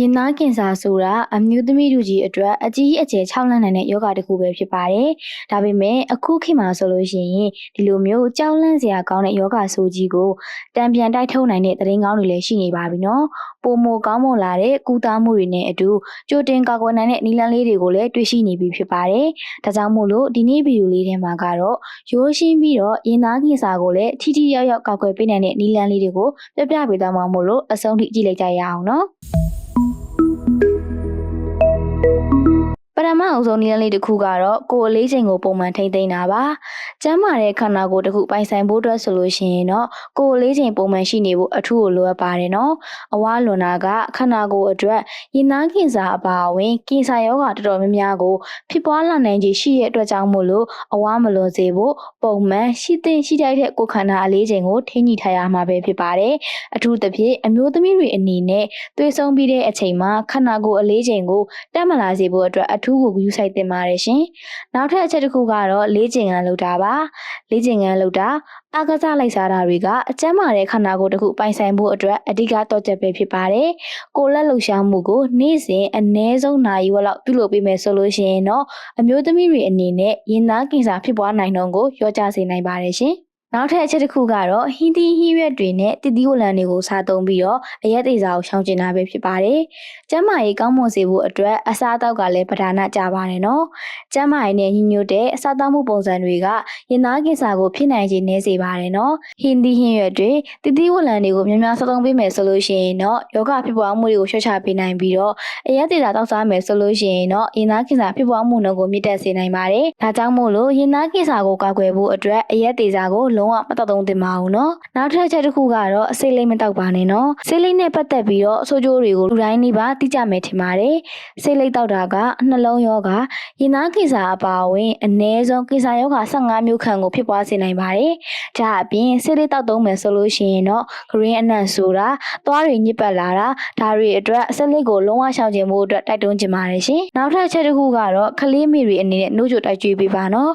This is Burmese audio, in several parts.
ရင်သားကင်ဆာဆိုတာအမျိုးသမီးတို့ကြီးအတွက်အကြီးအကျယ်ခြောက်လန့်နိုင်တဲ့ယောဂတစ်ခုပဲဖြစ်ပါတယ်။ဒါပေမဲ့အခုခေတ်မှာဆိုလို့ရှိရင်ဒီလိုမျိုးကြောက်လန့်စရာကောင်းတဲ့ယောဂဆိုးကြီးကိုတံပြန်တိုက်ထုတ်နိုင်တဲ့သတင်းကောင်းတွေလည်းရှိနေပါပြီနော်။ပုံမကောင်းမွန်လာတဲ့ကုသမှုတွေနဲ့အတူကြိုတင်ကာကွယ်နိုင်တဲ့နည်းလမ်းလေးတွေကိုလည်းတွေ့ရှိနေပြီဖြစ်ပါတယ်။ဒါကြောင့်မို့လို့ဒီနေ့ဗီဒီယိုလေးထဲမှာကတော့ရိုးရှင်းပြီးတော့ရင်သားကင်ဆာကိုလည်းထိထိရောက်ရောက်ကာကွယ်ပေးနိုင်တဲ့နည်းလမ်းလေးတွေကိုပြပြပေးသွားမှာမို့လို့အဆုံးထိကြည့်လိုက်ကြရအောင်နော်။ ပထမအဆုံးနည်းလမ်းလေးတစ်ခုကတော့ကိုယ်အလေးချိန်ကိုပုံမှန်ထိမ့်သိမ်းတာပါ။ကျန်းမာတဲ့ခန္ဓာကိုယ်တစ်ခုပိုင်ဆိုင်ဖို့အတွက်ဆိုလို့ရှိရင်တော့ကိုယ်အလေးချိန်ပုံမှန်ရှိနေဖို့အထူးကိုလိုအပ်ပါတယ်နော်။အဝါလွန်တာကခန္ဓာကိုယ်အတွက်ရင်သားကင်ဆာအပါအဝင်ကင်ဆာရောဂါတော်တော်များများကိုဖြစ်ပွားလာနိုင်ခြေရှိတဲ့အတွက်ကြောင့်မို့လို့အဝါမလွန်စေဖို့ပုံမှန်ရှိသင့်ရှိထိုက်တဲ့ကိုယ်ခန္ဓာအလေးချိန်ကိုထိန်းညှိထားရမှာပဲဖြစ်ပါတယ်။အထူးသဖြင့်အမျိုးသမီးတွေအနေနဲ့သွေးဆုံးပြီးတဲ့အချိန်မှာခန္ဓာကိုယ်အလေးချိန်ကိုတက်မလာစေဖို့အတွက်အထူးကိုဂရုစိုက်တင်ပါတယ်ရှင်။နောက်ထပ်အချက်တစ်ခုကတော့လေးကျင်ကန်လုပ်တာပါ။လေးကျင်ကန်လုပ်တာအာကစားလိုက်စားတာတွေကအကျန်းမာတဲ့ခန္ဓာကိုယ်တစ်ခုပိုင်ဆိုင်ဖို့အတွက်အဓိကတော့ချက်ပဲဖြစ်ပါတယ်။ကိုယ်လက်လှုပ်ရှားမှုကိုနေ့စဉ်အနည်းဆုံးနာရီဝက်လောက်ပြုလုပ်ပေးမယ်ဆိုလို့ရှိရင်တော့အမျိုးသမီးတွေအနေနဲ့ရင်သားကင်ဆာဖြစ်ပွားနိုင်တော့ကိုလျော့ကျစေနိုင်ပါတယ်ရှင်။ နောက်ထပ်အချက်တစ်ခုကတော့ဟင်းသီးဟင်းရွက်တွေနဲ့တစ်သီးဝလံတွေကိုစားသုံးပြီးတော့အရက်သေးစာကိုရှောင်ကျဉ်တာပဲဖြစ်ပါတယ်။ကျန်းမာရေးကောင်းမွန်စေဖို့အတွက်အစားအသောက်ကလည်းပဓာနကြပါတယ်နော်။ကျန်းမာရေးနဲ့ညီညွတ်တဲ့အစားအသောက်မှုပုံစံတွေကရင်သားကင်ဆာကိုဖြစ်နိုင်ခြေနည်းစေပါတယ်နော်။ဟင်းသီးဟင်းရွက်တွေတစ်သီးဝလံတွေကိုများများစားသုံးပေးမယ်ဆိုလို့ရှိရင်တော့ယောဂဖြစ်ပွားမှုတွေကိုလျှော့ချပေးနိုင်ပြီးတော့အရက်သေးစာတောက်စားမယ်ဆိုလို့ရှိရင်တော့ရင်သားကင်ဆာဖြစ်ပွားမှုနှုန်းကိုမြင့်တက်စေနိုင်ပါတယ်။ဒါကြောင့်မို့လို့ရင်သားကင်ဆာကိုကာကွယ်ဖို့အတွက်အရက်သေးစာကိုလုံးဝမတောက်သုံးသင့်ပါဘူးနော်နောက်ထပ်အချက်တစ်ခုကတော့အစိတ်လိမ့်မတောက်ပါနဲ့နော်စိတ်လိမ့်နဲ့ပတ်သက်ပြီးတော့ဆိုးကျိုးတွေကိုလူတိုင်းနေပါသိကြမယ်ထင်ပါတယ်စိတ်လိမ့်တောက်တာကနှလုံးရောဂါရင်သားကိစ္စအပါအဝင်အ ਨੇ ဆုံးကိစ္စရောဂါ15မျိုးခန့်ကိုဖြစ်ပွားစေနိုင်ပါတယ်ဒါအပြင်စိတ်လိမ့်တောက်သုံးမယ်ဆိုလို့ရှိရင်တော့ green အနံ့ဆိုတာသွားတွေညစ်ပတ်လာတာဒါတွေအတွက်အစိတ်လိမ့်ကိုလုံးဝရှောင်ကျဉ်ဖို့အတွက်တိုက်တွန်းချင်ပါတယ်ရှင်နောက်ထပ်အချက်တစ်ခုကတော့ကလေးမိတွေအနေနဲ့နှုတ်ကြိုတိုက်ကြွေးပေးပါနော်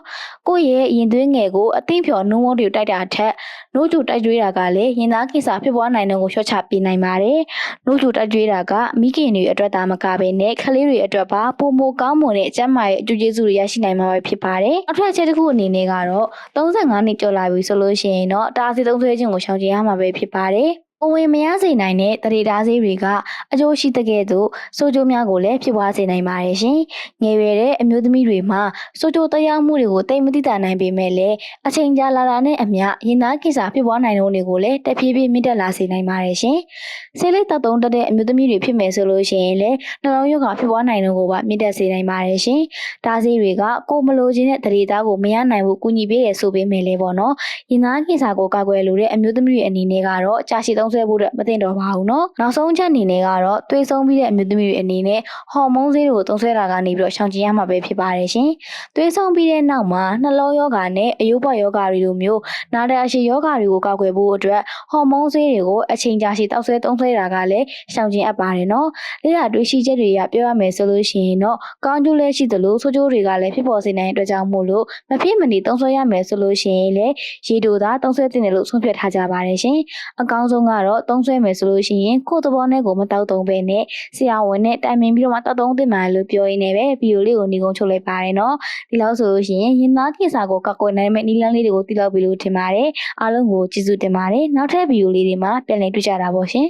ကိုယ့်ရဲ့ရင်သွေးငယ်ကိုအသိဖြော်နှုံးဝုန်းတွေတိုက်တာထက်နို့ကြိုတိုက်ကြွေးတာကလည်းရင်သားကိစ္စဖြစ်ပွားနိုင်တဲ့ကိုလျှော့ချပေးနိုင်ပါတယ်။နို့ကြိုတိုက်ကြွေးတာကမိခင်တွေအတွက်သာမကဘဲနဲ့ကလေးတွေအတွက်ပါပိုမိုကောင်းမွန်တဲ့အကျန်းမာရေးအကျိုးကျေးဇူးတွေရရှိနိုင်မှာပဲဖြစ်ပါတယ်။နောက်ထပ်အချက်တစ်ခုအနေနဲ့ကတော့35နှစ်ကျော်လာပြီဆိုလို့ရှိရင်တော့တားစီသုံးဆွဲခြင်းကိုရှောင်ကျဉ်ရမှာပဲဖြစ်ပါတယ်။ အဝင်မရစေနိုင်တဲ့တရေတားဆေးတွေကအကျိုးရှိတဲ့ကဲ့သို့ဆိုးကျိုးများကိုလည်းဖြစ်ပွားစေနိုင်ပါတယ်ရှင်။ငယ်ရွယ်တဲ့အမျိုးသမီးတွေမှာဆိုးကျိုးတရားမှုတွေကိုတိတ်မသိတာနိုင်ပေမဲ့လည်းအချိန်ကြာလာတာနဲ့အမျှရင်သားကိစ္စဖြစ်ပွားနိုင်တဲ့တွေကိုလည်းတဖြည်းဖြည်းမြင့်တက်လာစေနိုင်ပါတယ်ရှင်။ဆေးလိပ်တောက်သုံးတတ်တဲ့အမျိုးသမီးတွေဖြစ်မယ်ဆိုလို့ရှိရင်လည်းနှလုံးရောဂါဖြစ်ပွားနိုင်တဲ့ကိုပါမြင့်တက်စေနိုင်ပါတယ်ရှင်။ဒါဆေးတွေကကိုယ်မလိုချင်တဲ့တရေသားကိုမရနိုင်ဘူးကူညီပေးရဆိုပေးမယ်လေပေါ့နော်။ရင်သားကိစ္စကိုကာကွယ်လိုတဲ့အမျိုးသမီးတွေအနေနဲ့ကတော့ကြာရှည်သုံးဆွဲဖို့အတွက်မသင့်တော်ပါဘူးနော်နောက်ဆုံးချက်အနေနဲ့ကတော့သွေးဆုံးပြီးတဲ့အမျိုးသမီးတွေအနေနဲ့ဟော်မုန်းဆေးတွေကိုသုံးဆွဲတာကနေပြီးတော့ရှောင်ကျဉ်ရမှာပဲဖြစ်ပါတယ်ရှင်သွေးဆုံးပြီးတဲ့နောက်မှာနှလုံးရောဂါနဲ့အယိုးပွက်ရောဂါတွေလိုမျိုးနာတာရှည်ရောဂါတွေကိုကာကွယ်ဖို့အတွက်ဟော်မုန်းဆေးတွေကိုအချိန်ကြာရှည်တောက်ဆွဲသုံးဆွဲတာကလည်းရှောင်ကျဉ်အပ်ပါတယ်နော်လေ့လာတွေ့ရှိချက်တွေကပြောရမယ်ဆိုလို့ရှိရင်တော့ကောင်းကျိုးလည်းရှိသလိုဆိုးကျိုးတွေကလည်းဖြစ်ပေါ်စေနိုင်တဲ့အတွက်ကြောင့်မို့လို့မဖြစ်မနေသုံးဆွဲရမယ်ဆိုလို့ရှိရင်လည်းရေတိုသာသုံးဆွဲတင်တယ်လို့ဆုံးဖြတ်ထားကြပါတယ်ရှင်အကောင်းဆုံးကတော့သုံးဆွဲမယ်ဆိုလို့ရှိရင်ကိုယ့်သဘောနဲ့ကိုမတောက်သုံးပဲနဲ့ဆရာဝန်နဲ့တိုင်ပင်ပြီးတော့မှတောက်သုံးသင့်ပါလို့ပြောရင်းနဲ့ပဲဗီဒီယိုလေးကိုနေကုန်ချုပ်လိုက်ပါတယ်နော်ဒီလောက်ဆိုလို့ရှိရင်ရင်သားကိစ္စကိုကောက်ကွယ်နိုင်မယ့်နည်းလမ်းလေးတွေကိုသိလောက်ပြီလို့ထင်ပါတယ်အားလုံးကိုကျေးဇူးတင်ပါတယ်နောက်ထပ်ဗီဒီယိုလေးတွေမှာပြန်လည်တွေ့ကြတာပေါ့ရှင်